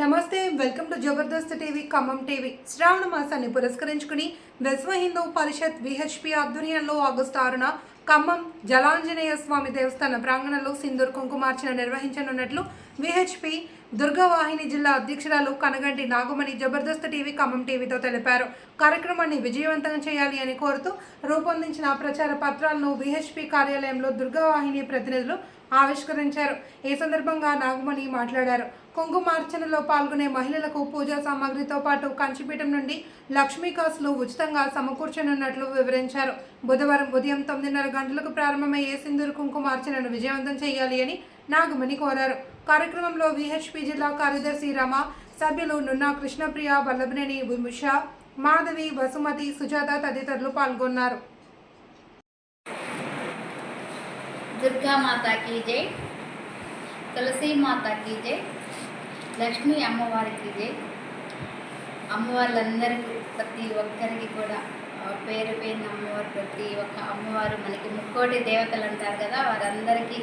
నమస్తే welcome to Jabardasth TV Khammam TV. శ్రావణ మాసాన్ని పురస్కరించుకుని విశ్వ హిందూ పరిషత్ విహెచ్పి ఆధ్వర్యంలో ఆగస్టు ఆరున ఖమ్మం జలాంజనేయ స్వామి దేవస్థాన ప్రాంగణంలో సింధూర్ కుంకుమార్చన నిర్వహించనున్నట్లు విహెచ్పి దుర్గావాహిని జిల్లా అధ్యక్షురాలు కనగంటి నాగమణి జబర్దస్త్ టీవీ ఖమ్మం టీవీతో తెలిపారు. కార్యక్రమాన్ని విజయవంతం చేయాలి అని కోరుతూ రూపొందించిన ప్రచార పత్రాలను విహెచ్పి కార్యాలయంలో దుర్గావాహిని ప్రతినిధులు ఆవిష్కరించారు. ఈ సందర్భంగా నాగమణి మాట్లాడారు. కుంకుమార్చనలో పాల్గొనే మహిళలకు పూజా సామాగ్రితో పాటు కంచిపీఠం నుండి లక్ష్మీ కాసులు ఉచితంగా సమకూర్చనున్నట్లు వివరించారు. బుధవారం ఉదయం తొమ్మిదిన్నర గంటలకు ప్రారంభమయ్యే సింధూరు కుంకుమార్చనను విజయవంతం చేయాలి అని నాగమణి కోరారు. కార్యక్రమంలో విహెచ్పి జిల్లా కార్యదర్శి రమ సభ్యులు నున్నా కృష్ణప్రియ వల్లభనేని విముష మాధవి వసుమతి సుజాత తదితరులు పాల్గొన్నారు. దుర్గా మాత కీ జై తులసి మాత కీ జై లక్ష్మీ అమ్మవారికి జై అమ్మవార్లందరికీ ప్రతి ఒక్కరికి కూడా పేరు పేరున అమ్మవారు ప్రతి ఒక్క అమ్మవారు మనకి ముక్కోటి దేవతలు అంటారు కదా వారందరికీ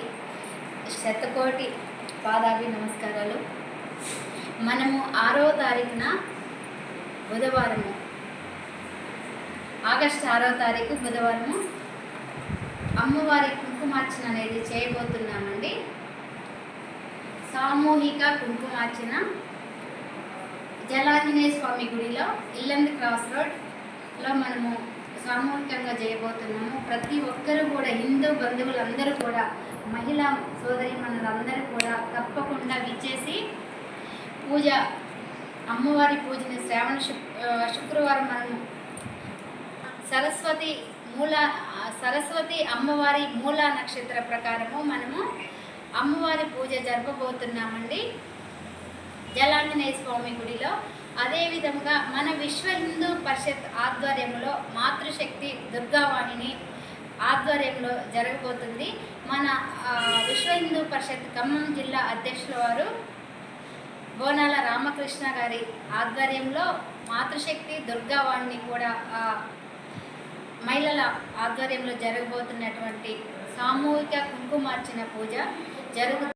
శతకోటి పాదాభి నమస్కారాలు. మనము ఆరో తారీఖున బుధవారము ఆగస్టు ఆరో తారీఖు బుధవారము అమ్మవారికి కుంకుమార్చన అనేది చేయబోతున్నామండి. సామూహిక కుంకుమార్చన. జలాంజనేయ స్వామి గుడిలో ఇల్లంది క్రాస్ రోడ్లో మనము సామూహికంగా చేయబోతున్నాము. ప్రతి ఒక్కరూ కూడా హిందూ బంధువులందరూ కూడా మహిళా సోదరి మనులందరూ కూడా తప్పకుండా విచ్చేసి పూజ అమ్మవారి పూజని శ్రావణ శుక్ శుక్రవారం మనము సరస్వతి మూల సరస్వతి అమ్మవారి మూల నక్షత్ర ప్రకారము మనము అమ్మవారి పూజ జరపబోతున్నామండి. జలాంజనేయ స్వామి గుడిలో అదేవిధంగా మన విశ్వ హిందూ పరిషత్ ఆధ్వర్యంలో మాతృశక్తి దుర్గావాణిని ఆధ్వర్యంలో జరగబోతుంది. మన విశ్వ హిందూ పరిషత్ ఖమ్మం జిల్లా అధ్యక్షుల వారు బోనాల రామకృష్ణ గారి ఆధ్వర్యంలో మాతృశక్తి దుర్గావాణిని కూడా మహిళల ఆధ్వర్యంలో జరగబోతున్నటువంటి సామూహిక కుంకుమార్చన పూజ జరుగు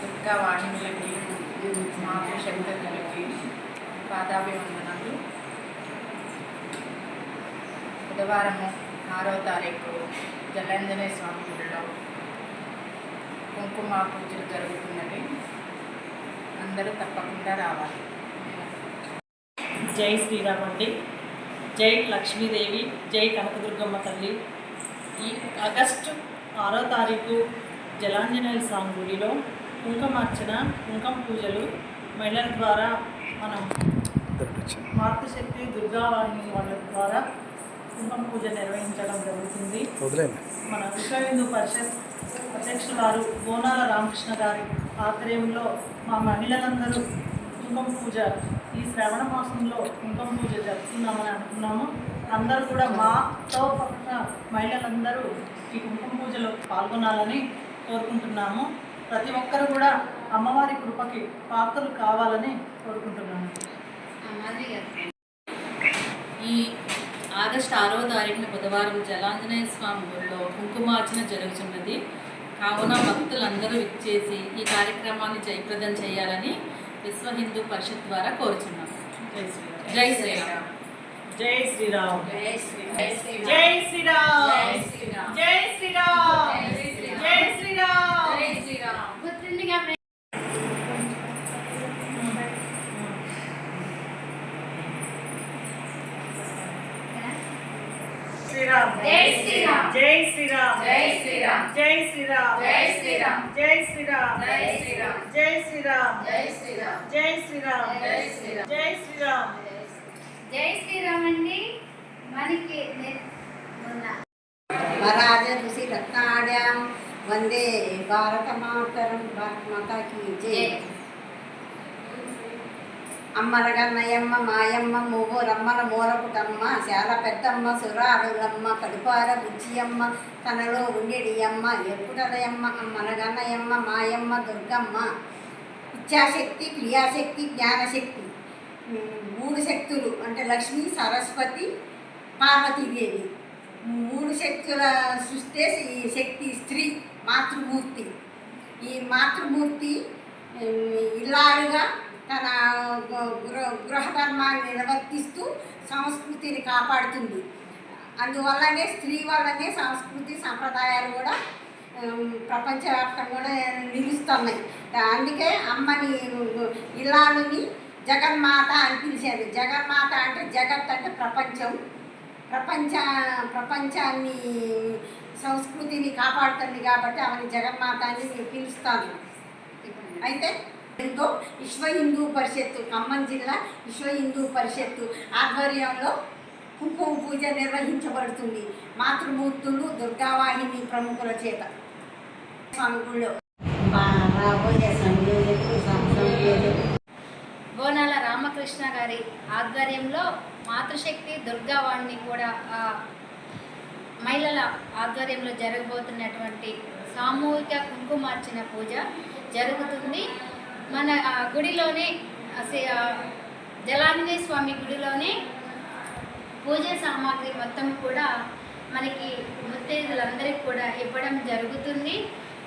దుర్గా మాకు శంకరులకి పాదాభివందనలు. బుధవారము ఆరో తారీఖు జలాంజనేయ స్వామి గుడిలో కుంకుమ పూజలు జరుగుతున్నవి. అందరూ తప్పకుండా రావాలి. జై శ్రీరామ్ అండి. జై లక్ష్మీదేవి జై కనకదుర్గమ్మ తల్లి. ఈ ఆగస్టు ఆరో తారీఖు జలాంజనేయ స్వామి గుడిలో కుంకుమార్చన కుంకుమ పూజలు మహిళల ద్వారా మనం మాతృశక్తి దుర్గావాణి వాళ్ళ ద్వారా కుంకుమ పూజ నిర్వహించడం జరుగుతుంది. మన విశ్వ హిందూ పరిషత్ అధ్యక్షుల వారు బోనాల రామకృష్ణ గారి ఆధ్వర్యంలో మా మహిళలందరూ కుంకుమ పూజ ఈ శ్రవణ మాసంలో కుంకుమ పూజ జరుపుకుందామని అనుకున్నాము. అందరూ కూడా మాతో పక్కన మహిళలందరూ ఈ కుంకుమ పూజలో పాల్గొనాలని కోరుకుంటున్నాము. ప్రతి ఒక్కరు కూడా అమ్మవారి కృపకి పాత్రలు కావాలని కోరుకుంటున్నాము. ఈ ఆగస్టు ఆరవ తారీఖున బుధవారం జలాంజనేయ స్వామి గుడిలో కుంకుమార్చన జరుగుతున్నది. కావున భక్తులందరూ ఇచ్చేసి ఈ కార్యక్రమాన్ని జయప్రదం చేయాలని విశ్వ హిందూ పరిషత్ ద్వారా కోరుచున్నాం జై శ్రీరామ్ జై శ్రీరామ్ జై శ్రీరామ్ జై శ్రీరామ్ జై శ్రీరామ్ జై శ్రీరామ్ జై శ్రీరామ్ జై శ్రీరామ్ జై శ్రీరామ్ జై శ్రీరామ్ జై శ్రీరామ్ జై శ్రీరామ్ జై శ్రీరామ్ జై శ్రీరామ్ జై శ్రీరామ్ జై శ్రీరామ్ జై శ్రీరామ్ జై శ్రీరామ్ జై శ్రీరామ్ జై శ్రీరామ్ జై శ్రీరామ్ అండి మనకి వరాజ ఋషి రత్నాడ్యాం వందే భారత మాతరం భారత మాతా కీ జై జై. అమ్మరగన్నయమ్మ మాయమ్మ మూవు మూలపుటమ్మ శాల పెద్దమ్మ సురారులమ్మ కడుపార బుజ్జియమ్మ తనలో ఉండేడియమ్మ ఎప్పుడదయమ్మ అమ్మరగన్నయమ్మ మాయమ్మ దుర్గమ్మ. ఇచ్ఛాశక్తి క్రియాశక్తి జ్ఞానశక్తి. మూడు శక్తులు అంటే లక్ష్మి సరస్వతి పార్వతీదేవి. మూడు శక్తుల సృష్టి ఈ శక్తి స్త్రీ మాతృమూర్తి. ఈ మాతృమూర్తి ఇలాగా ఇల్లాలుగా తన గృహ గృహధర్మాన్ని నిర్వర్తిస్తూ సంస్కృతిని కాపాడుతుంది. అందువల్లనే స్త్రీ వల్లనే సంస్కృతి సంప్రదాయాలు కూడా ప్రపంచవ్యాప్తంగా కూడా నిలుస్తున్నాయి. అందుకే అమ్మని ఇల్లాలుని జగన్మాత అని పిలిచారు. జగన్మాత అంటే జగత్ అంటే ప్రపంచం. ప్రపంచ ప్రపంచాన్ని సంస్కృతిని కాపాడుతుంది కాబట్టి ఆమెను జగన్మాత అని పిలుస్తాను అయితే దీంతో విశ్వ హిందూ పరిషత్తు ఖమ్మం జిల్లా విశ్వ హిందూ పరిషత్తు ఆధ్వర్యంలో కుంకుమ పూజ నిర్వహించబడుతుంది. మాతృమూర్తులు దుర్గావాహిని ప్రముఖుల చేత. స్వామి గుళ్ళో. బోనాల రామకృష్ణ గారి ఆధ్వర్యంలో మాతృశక్తి దుర్గావాణిని కూడా ఆ, మహిళల ఆధ్వర్యంలో జరగబోతున్నటువంటి సామూహిక కుంకుమార్చన పూజ జరుగుతుంది. మన ఆ, గుడిలోనే జలాంజనేయ స్వామి గుడిలోనే పూజ సామాగ్రి మొత్తం కూడా మనకి ముత్తైదులందరికీ కూడా ఇవ్వడం జరుగుతుంది.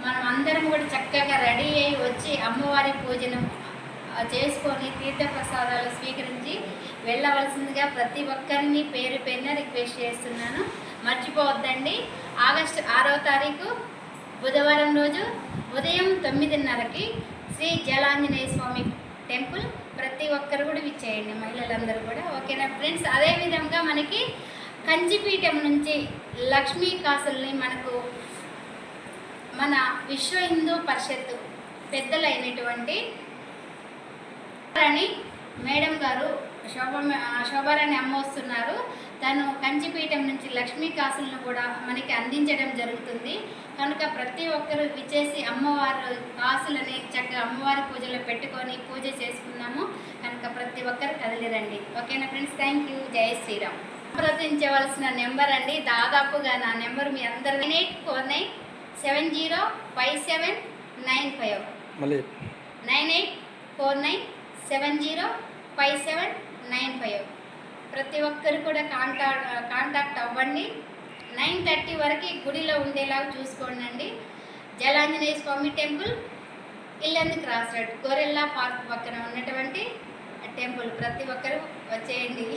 మనం అందరం కూడా చక్కగా రెడీ అయి వచ్చి అమ్మవారి పూజను చేసుకొని తీర్థప్రసాదాలు స్వీకరించి వెళ్ళవలసిందిగా ప్రతి ఒక్కరిని పేరు పేరున రిక్వెస్ట్ చేస్తున్నాను. మర్చిపోవద్దండి. ఆగస్టు ఆరో తారీఖు బుధవారం రోజు ఉదయం తొమ్మిదిన్నరకి శ్రీ జలాంజనేయ స్వామి టెంపుల్ ప్రతి ఒక్కరు కూడా విచ్చేయండి మహిళలందరూ కూడా. ఓకేనా ఫ్రెండ్స్? అదేవిధంగా మనకి కంచిపీఠం నుంచి లక్ష్మీ కాసుల్ని మనకు మన విశ్వ హిందూ పరిషత్ పెద్దలైనటువంటి రాణి మేడం గారు శోభ శోభారాణి అమ్మ వస్తున్నారు. తను కంచిపీఠం నుంచి లక్ష్మీ కాసులను కూడా మనకి అందించడం జరుగుతుంది. కనుక ప్రతి ఒక్కరు విచ్చేసి అమ్మవారు కాసులని చక్కగా అమ్మవారి పూజలో పెట్టుకొని పూజ చేసుకున్నాము. కనుక ప్రతి ఒక్కరు కదిలిరండి. ఓకేనా ఫ్రెండ్స్? Thank you. జై శ్రీరామ్. సంప్రదించవలసిన నెంబర్ అండి. దాదాపుగా నా నెంబర్ మీ అందరు nine eight four nine seven zero five seven nine five. మళ్ళీ. Nine eight four nine seven zero five seven nine five. ప్రతి ఒక్కరు కూడా కాంటాక్ట్ కాంటాక్ట్ అవ్వండి. నైన్ థర్టీ వరకు గుడిలో ఉండేలాగా చూసుకోండి అండి Jalanjaneya Swamy temple Yellandu cross road గొరెల్లా park పక్కన ఉన్నటువంటి టెంపుల్. ప్రతి ఒక్కరు వచ్చేయండి.